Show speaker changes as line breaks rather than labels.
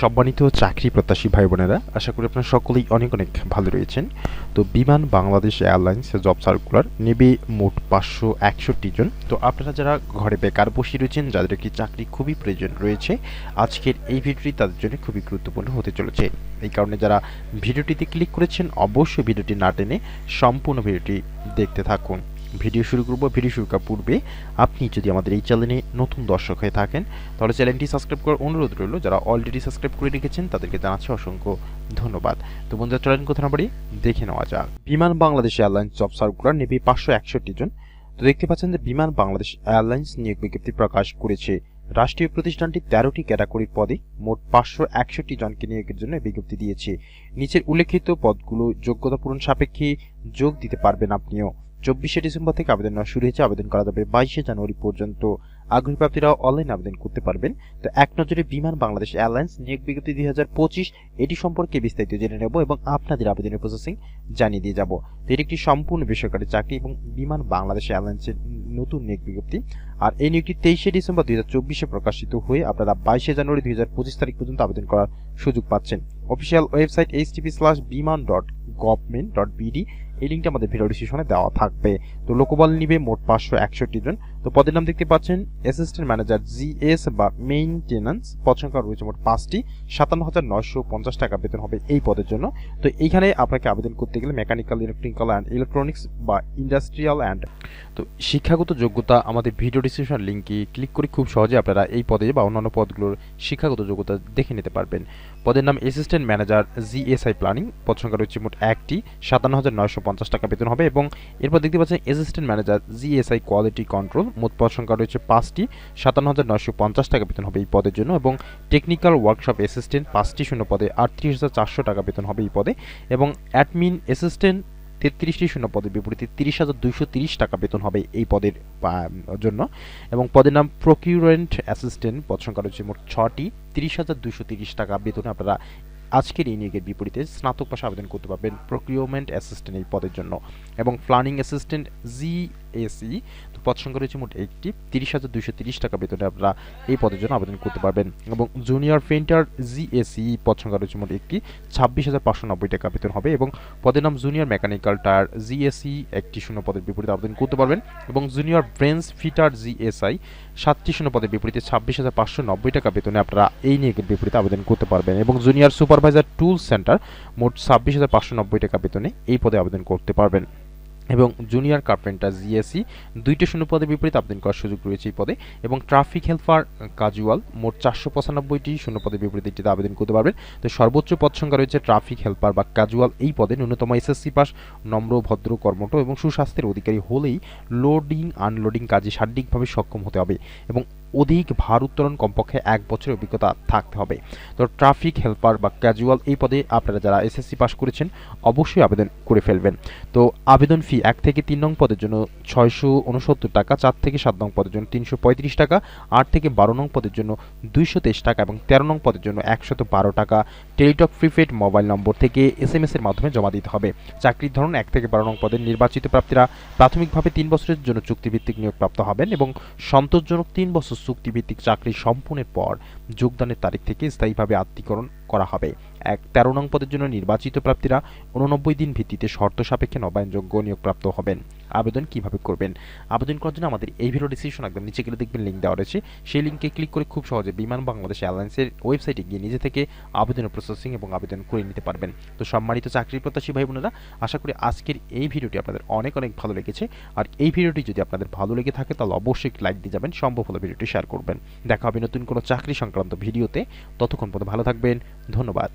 সম্মানিত চাকরি প্রত্যাশী ভাই বোনেরা, আশা করি আপনারা সকলেই অনেক অনেক ভালো রয়েছেন। তো বিমান বাংলাদেশ এয়ারলাইন্স জব সার্কুলার নেবে মোট পাঁচশো একষট্টি জন। তো আপনারা যারা ঘরে বেকার বসে রয়েছেন, যাদের একটি চাকরি খুবই প্রয়োজন রয়েছে, আজকের এই ভিডিওটি তাদের জন্য খুবই গুরুত্বপূর্ণ হতে চলেছে। এই কারণে যারা ভিডিওটিতে ক্লিক করেছেন, অবশ্যই ভিডিওটি না টেনে সম্পূর্ণ ভিডিওটি দেখতে থাকুন। ভিডিও শুরু করব। ভিডিও শুরু করার পূর্বে আপনি যদি আমাদের এই চ্যানেলে নতুন দর্শক হয়ে থাকেন, তাহলে চ্যানেলটি সাবস্ক্রাইব করার অনুরোধ রইল। যারা অলরেডি সাবস্ক্রাইব করে রেখেছেন, তাদেরকে জানাচ্ছি অসংখ্য ধন্যবাদ। তো বন্ধুরা, চলেন কথা না বাড়ি দেখে নেওয়া যাক। বিমান বাংলাদেশ এয়ারলাইন্স জব সার্কুলার নেবে পাঁচশো একষট্টি জন। তো দেখতে পাচ্ছেন যে বিমান বাংলাদেশ এয়ারলাইন্স নিয়োগ বিজ্ঞপ্তি প্রকাশ করেছে। রাষ্ট্রীয় প্রতিষ্ঠানটি তেরোটি ক্যাটাগরির পদে মোট পাঁচশো একষট্টি জনকে নিয়োগের জন্য বিজ্ঞপ্তি দিয়েছে। নিচের উল্লেখিত পদগুলো যোগ্যতা পূরণ সাপেক্ষে যোগ দিতে পারবেন আপনিও। চব্বিশে ডিসেম্বর থেকে আবেদন নেওয়া শুরু হয়েছে। আবেদন করা যাবে বাইশে জানুয়ারি পর্যন্ত। আগ্রহী প্রাপ্তিরা অনলাইন আবেদন করতে পারবেন। তো এক নজরে বিমান বাংলাদেশ এয়ারলাইন্স নিয়োগ বিজ্ঞপ্তি দুই হাজার পঁচিশ, এটি সম্পর্কে বিস্তারিত জেনে নেব এবং আপনাদের আবেদনের প্রসেসিং জানিয়ে দিয়ে যাব। তো এটি একটি সম্পূর্ণ বেসরকারি চাকরি এবং বিমান বাংলাদেশ এয়ারলাইন্সের নতুন নিয়োগ বিজ্ঞপ্তি। আর এই নিয়োগটি তেইশে ডিসেম্বর দুই হাজার চব্বিশে প্রকাশিত হয়ে আপনারা বাইশে জানুয়ারি দুই হাজার পঁচিশ তারিখ পর্যন্ত আবেদন করার সুযোগ পাচ্ছেন। Official website HTTP slash Biman dot government dot BD এই লিঙ্কটা আমাদের ভিডিও ডিসক্রিপশনে দেওয়া থাকবে। তো লোকবল নিবে মোট পাঁচশো একষট্টি জন। তো পদের নাম দেখতে পাচ্ছেন অ্যাসিস্ট্যান্ট ম্যানেজার জিএস বা মেইনটেন্যান্স পদ সংখ্যা রয়েছে মোট পাঁচটি। সাতান্ন হাজার নয়শো পঞ্চাশ টাকা বেতন হবে এই পদের জন্য। তো এইখানে আপনাকে আবেদন করতে গেলে মেকানিক্যাল ইলেকট্রিক্যাল অ্যান্ড ইলেকট্রনিক্স বা ইন্ডাস্ট্রিয়াল অ্যান্ড তো শিক্ষাগত যোগ্যতা আমাদের ভিডিও ডিসক্রিপশন লিঙ্কে ক্লিক করে খুব সহজে আপনারা এই পদে বা অন্যান্য পদগুলোর শিক্ষাগত যোগ্যতা দেখে নিতে পারবেন। পদের নাম অ্যাসিস্ট্যান্ট ম্যানেজার জিএসআই প্ল্যানিং পদ সংখ্যা রয়েছে মোট একটি, সাতান্ন হাজার নয়শো পঞ্চাশ টাকা বেতন হবে এবং এরপর দেখতে পাচ্ছেন assistant manager GSI quality control মোট পদ সংখ্যা রয়েছে পাঁচটি, সাতান্ন হাজার নয়শো পঞ্চাশ টাকা বেতন হবে এই পদের জন্য এবং টেকনিক্যাল ওয়ার্কশপ অ্যাসিস্ট্যান্ট পাঁচটি শূন্য পদে আটত্রিশ হাজার চারশো টাকা বেতন হবে এই পদে এবং অ্যাডমিন অ্যাসিস্ট্যান্ট তেত্রিশটি শূন্য পদের বিপরীতে তিরিশ হাজার দুইশো তিরিশ টাকা বেতন হবে এই পদের জন্য এবং পদের নাম প্রকিউরেন্ট অ্যাসিস্ট্যান্ট পদ সংখ্যা রয়েছে মোট ছটি, তিরিশ হাজার দুইশো তিরিশ টাকা বেতনে আপনারা আজকের এই নিয়োগের বিপরীতে স্নাতক পাশে আবেদন করতে পারবেন প্রক্রিওমেন্ট অ্যাসিস্ট্যান্ট এই পদের জন্য এবং প্ল্যানিং অ্যাসিস্ট্যান্ট জিএসি তো পদ সংখ্যা রয়েছে মোট একটি তিরিশ হাজার দুইশো তিরিশ টাকা বেতনে আপনারা এই পদের জন্য আবেদন করতে পারবেন। এবং জুনিয়র পেন্টার জিএসি পদ সংখ্যা রয়েছে মোট একটি ছাব্বিশ হাজার পাঁচশো নব্বই টাকা বেতন হবে এবং পদের নাম জুনিয়র মেকানিক্যাল টায়ার জিএসি একটি শূন্য পদের বিপরীতে আবেদন করতে পারবেন। এবং জুনিয়র ব্রেন্স ফিটার জিএসআই সাতটি শূন্য পদের বিপরীতে ছাব্বিশ হাজার পাঁচশো নব্বই টাকা বেতনে আপনারা এই নিয়োগের বিপরীতে আবেদন করতে পারবেন। এবং জুনিয়র সুপারভাইজার টুল সেন্টার মোট ছাব্বিশ হাজার পাঁচশো নব্বই টাকা বেতনে এই পদে আবেদন করতে পারবেন। এবং জুনিয়র কার্পেন্টার জিএসি দুইটি শূন্য পদের বিপরীতে আবেদন করার সুযোগ রয়েছে এই পদে এবং ট্রাফিক হেল্পার কাজুয়াল মোট চারশো পঁচানব্বইটি শূন্য পদের বিপরীতে এটিতে আবেদন করতে পারবেন। তো সর্বোচ্চ পদ সংখ্যা রয়েছে ট্রাফিক হেল্পার বা কাজুয়াল এই পদে। ন্যূনতম এসএসসি পাস নম্র, ভদ্র, কর্মঠ এবং সুস্বাস্থ্যের অধিকারী হলেই লোডিং আনলোডিং কাজে শারীরিকভাবে সক্ষম হতে হবে এবং অধিক ভার উত্তোলন কমপক্ষে এক বছরের অভিজ্ঞতা থাকতে হবে। তো ট্রাফিক হেল্পার বা ক্যাজুয়াল এই পদে আপনারা যারা এসএসসি পাস করেছেন, অবশ্যই আবেদন করে ফেলবেন। তো আবেদন ফি এক থেকে তিন নং পদের জন্য ছয়শো উনসত্তর টাকা, চার থেকে সাত নং পদের জন্য তিনশো পঁয়ত্রিশ টাকা, আট থেকে বারো নং পদের জন্য দুইশো তেইশ টাকা এবং তেরো নং পদের জন্য একশত বারো টাকা। টেলিটক প্রিপেড মোবাইল নম্বর থেকে এস এম এর মাধ্যমে জমা দিতে হবে। চাকরির ধরন এক থেকে বারো নং পদের নির্বাচিত প্রাপ্তিরা প্রাথমিকভাবে তিন বছরের জন্য চুক্তিভিত্তিক নিয়োগ প্রাপ্ত হবেন এবং সন্তোষজনক তিন বছর চুক্তিভিত্তিক চাকরি সম্পূর্ণের পর যোগদানের তারিখ থেকে স্থায়ীভাবে আত্মীকরণ করা হবে। এক, তেরো নং পদের জন্য নির্বাচিত প্রাপ্তিরা উননব্বই দিন ভিত্তিতে শর্ত সাপেক্ষে নবায়নযোগ্য নিয়োগপ্রাপ্ত হবেন। আবেদন কীভাবে করবেন? আবেদন করার জন্য আমাদের এই ভিডিও ডিসক্রিপশন একদম নিচে গেলে দেখবেন লিঙ্ক দেওয়া রয়েছে। সেই লিঙ্কে ক্লিক করে খুব সহজে বিমান বাংলাদেশ এয়ারলাইন্সের ওয়েবসাইটে গিয়ে নিজে থেকে আবেদনের প্রসেসিং এবং আবেদন করে নিতে পারবেন। তো সম্মানিত চাকরির প্রত্যাশী ভাই বোনেরা, আশা করি আজকের এই ভিডিওটি আপনাদের অনেক অনেক ভালো লেগেছে। আর এই ভিডিওটি যদি আপনাদের ভালো লেগে থাকে, তাহলে অবশ্যই লাইক দিয়ে যাবেন, সম্ভব হলে ভিডিওটি শেয়ার করবেন। দেখা হবে নতুন কোনো চাকরি সংক্রান্ত ভিডিওতে ততক্ষণ পর্যন্ত ভালো থাকবেন। ধন্যবাদ।